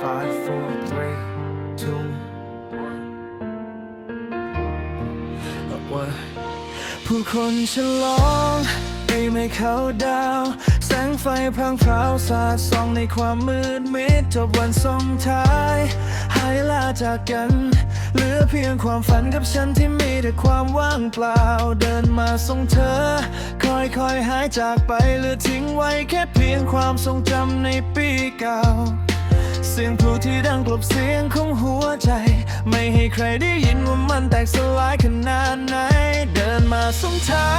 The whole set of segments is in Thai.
Five, four, three, two, what? ผู้คนฉลองปีไม่เข้าดาว แสงไฟพรางพราวสาดส่องในความมืดมิดจบวันส่งท้ายหายลาจากกัน เหลือเพียงความฝันกับฉันที่มีแต่ความว่างเปล่า เดินมาส่งเธอ ค่อยๆหายจากไปเหลือทิ้งไว้แค่เพียงความทรงจำในปีเก่า เสียงพลุที่ดังกลบเสียงของหัวใจ ไม่ให้ใครได้ยินว่ามันแตกสลายขนาดไหน เดินมาส่งท้า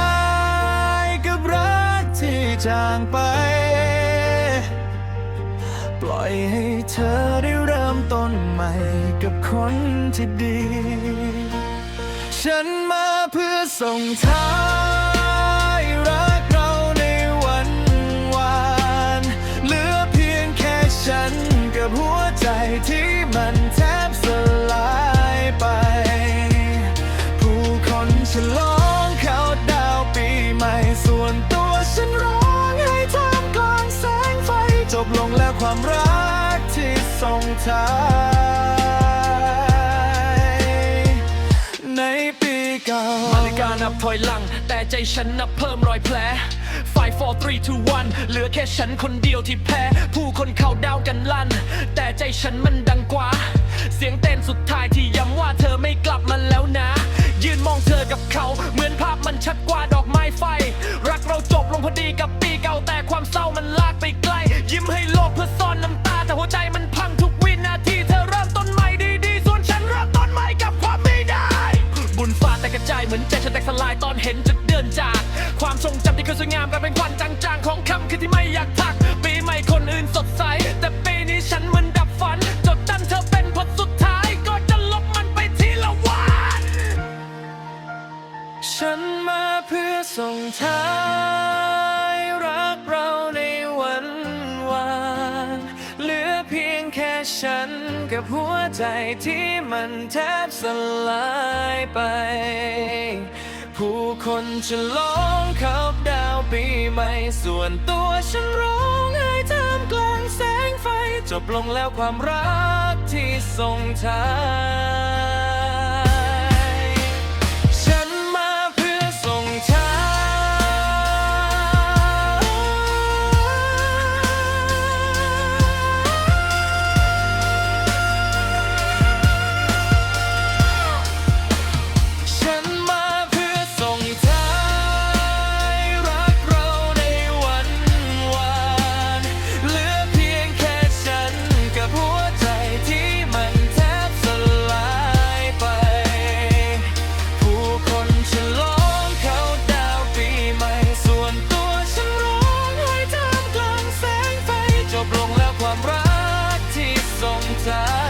ยกับรักที่จางไปปล่อยให้เธอได้เริ่มต้น กับคนที่ดี ฉันมาเพื่อส่งท้ายรักเราในวันวาน เหลือเพียงแค่ฉันกับหัวใจที่มันแทบสลายไป ผู้คนฉลองเขาดาวปีใหม่ส่วนตัวฉันร้องให้ท่ามกลางแสงไฟ จบลงแล้วความรักที่ส่งท้าย เก่านาฬิกานับถอยหลัง แต่ใจฉันนับเพิ่มรอยแผล 5 4 3 2 1 เหลือแค่ฉันคนเดียวที่แพ้ ผู้คนเข้าดาวกันลั่น แต่ใจฉันมันดังกว่า เสียงเต้นสุดท้ายที่ย้ำว่าเธอไม่กลับมาแล้วนะ ยืนมองเธอกับเขา เหมือนภาพมันชัดกว่าดอกไม้ไฟ รักเราจบลงพอดีกับปีเก่าแต่ความเศร้ามันลากไป มือนใจฉันแตกสลายตอนเห็นจุดเดินจาก ความทรงจำที่เคยสวยงามกลายเป็นควันจางๆ ของคำคือที่ไม่อยากทัก ปีใหม่คนอื่นสดใส แต่ปีนี้ฉันเหมือนดับฝัน จดจันเธอเป็นผลสุดท้าย ก็จะลบมันไปทีละวัน ฉันมาเพื่อส่งท้าย พียงแค่ฉันกับหัวใจที่มันแทบสลายไป ผู้คนฉลองเขาดาวปีใหม่ส่วนตัวฉันร้องไห้ท่ามกลางแสงไฟ จบลงแล้วความรักที่ส่งท้าย ส่